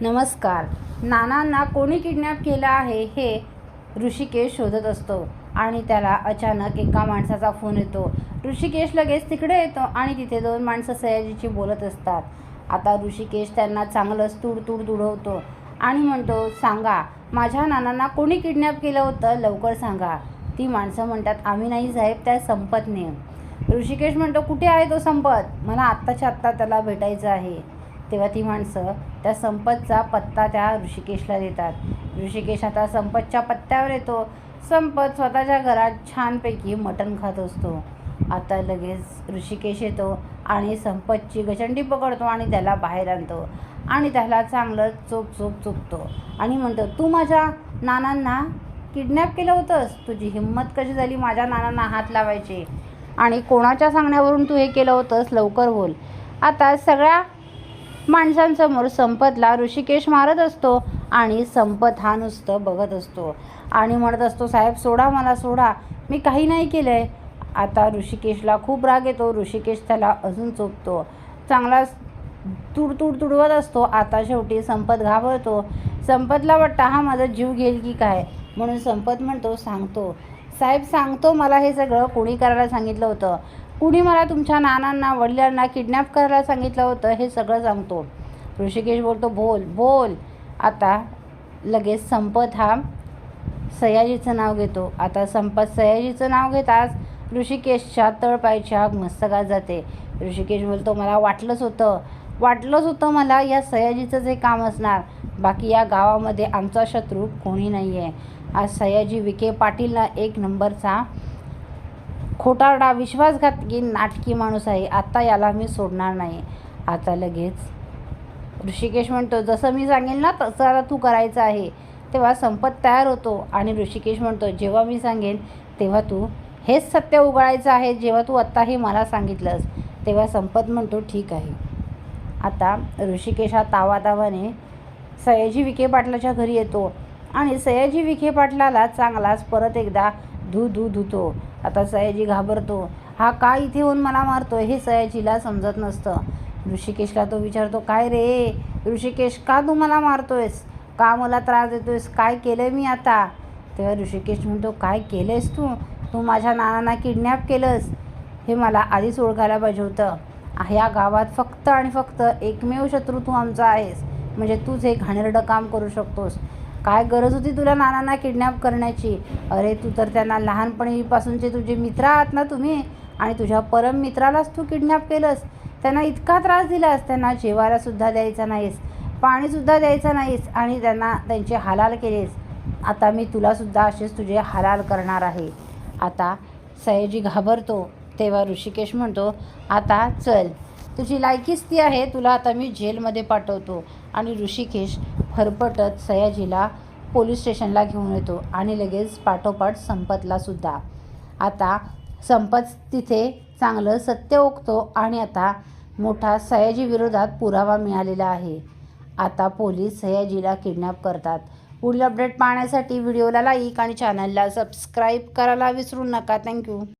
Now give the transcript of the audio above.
नमस्कार. नानांना कोणी किडनॅप केलं आहे हे ऋषिकेश शोधत असतो आणि त्याला अचानक एका माणसाचा फोन येतो. ऋषिकेश लगेच तिकडे येतो आणि तिथे दोन माणसं सयाजीची बोलत असतात. आता ऋषिकेश त्यांना चांगलंच तुडतुड दुडवतो तुडवतो आणि म्हणतो सांगा माझ्या नानांना कोणी किडनॅप केलं होतं? लवकर सांगा. ती माणसं म्हणतात आम्ही नाही साहेब त्या संपतने. ऋषिकेश म्हणतो कुठे आहे तो संपत? मला आत्ताच्या आत्ता त्याला भेटायचं आहे. तेव्हा ती माणसं त्या संपतचा पत्ता त्या ऋषिकेशला देतात. ऋषिकेश आता संपतच्या पत्त्यावर येतो. संपत स्वतःच्या घरात छानपैकी मटण खात असतो. आता लगेच ऋषिकेश येतो आणि संपतची गचंडी पकडतो आणि त्याला बाहेर आणतो आणि त्याला चांगलं चोप चोप चुकतो आणि म्हणतो तू माझ्या नानांना किडनॅप केलं होतंस? तुझी हिंमत कशी झाली माझ्या नानांना हात लावायचे? आणि कोणाच्या सांगण्यावरून तू हे केलं होतंस? लवकर बोल. आता सगळ्या माणसांसमोर संपतला ऋषिकेश मारत असतो आणि संपत हा नुसतं बघत असतो. आणि म्हणत असतो साहेब सोडा मला सोडा. मी काही नाही केलं आहे आता ऋषिकेशला खूप राग येतो. ऋषिकेश त्याला अजून चोपतो. चांगला तुड तुड तुडवत असतो. आता शेवटी संपत घाबरतो. संपतला वाटतं हा माझा जीव घेईल की काय? म्हणून संपत म्हणतो सांगतो. साहेब सांगतो. मला हे सगळं कोणी करायला सांगितलं होतं. कुणी मला तुमच्या नानांना वडिलांना किडनॅप करायला सांगितलं होतं हे सगळं सांगतो. ऋषिकेश बोलतो बोल बोल. आता लगेच संपत हा सयाजीचं नाव घेतो. आता संपत सयाजीचं नाव घेताच ऋषिकेशच्या तळपायच्या मस्तकात जाते. ऋषिकेश बोलतो मला वाटलंच होतं वाटलंच होतं मला या सयाजीचं जे काम असणार. बाकी या गावामध्ये आमचा शत्रू कोणी नाही आहे आज सयाजी विखे पाटीलला एक नंबरचा खोटारडा विश्वासघातकी नाटकी माणूस आहे. आत्ता याला मी सोडणार नाही. आता लगेच. ऋषिकेश म्हणतो जसं मी सांगेन ना तसं आता तू करायचं आहे. तेव्हा संपत तयार होतो आणि ऋषिकेश म्हणतो जेव्हा मी सांगेन तेव्हा तू हेच सत्य उघडायचं आहे जेव्हा तू आत्ता हे मला सांगितलंस. तेव्हा संपत म्हणतो ठीक आहे. आता ऋषिकेश हा तावातावाने सयाजी विखे पाटलाच्या घरी येतो. आणि सयाजी विखे पाटलाला चांगलाच परत एकदा धू धू धुतो. आता सयाजी घाबरतो. हा का इथे येऊन मला मारतो हे सयाजीला समजत नसतं. ऋषिकेशला तो विचारतो काय रे? ऋषिकेश का तू मला मारतोयस? का मला त्रास देतोयस? काय केलं मी आता? तेव्हा ऋषिकेश म्हणतो काय केलंयस तू? तू माझ्या नानांना किडनॅप केलंस. हे मला आधीच ओळखायला पाहिजे होतं. ह्या गावात फक्त आणि फक्त एकमेव शत्रू तू आमचा आहेस. म्हणजे तूच हे घाणेरडं काम करू शकतोस. काय गरज होती तुला नानांना किडनॅप करण्याची? अरे तू तर त्यांना लहानपणीपासूनचे तुझे मित्र आहात ना तुम्ही? आणि तुझ्या परम मित्रालाच तू किडनॅप केलंस. त्यांना इतका त्रास दिलास त्यांना जेवायलासुद्धा द्यायचा नाहीस पाणीसुद्धा द्यायचं नाहीस आणि त्यांना त्यांचे हालाल केलेस. आता मी तुलासुद्धा असेच तुझे हालाल करणार आहे. आता सयाजी घाबरतो तेव्हा ऋषिकेश म्हणतो आता चल तुझी लायकीच ती आहे तुला आता मी जेलमध्ये पाठवतो. आणि ऋषिकेश फरफटत सयाजीला पोलीस स्टेशनला घेऊन येतो आणि लगेच पाठोपाठ संपतला सुद्धा. आता संपत तिथे चांगलं सत्य ओकतो आणि आता मोठा सयाजी विरोधात पुरावा मिळालेला आहे. आता पोलीस सयाजीला किडनॅप करतात. पुढील अपडेट पाहण्यासाठी व्हिडिओला लाईक आणि चॅनलला सबस्क्राईब करायला विसरू नका. थँक्यू.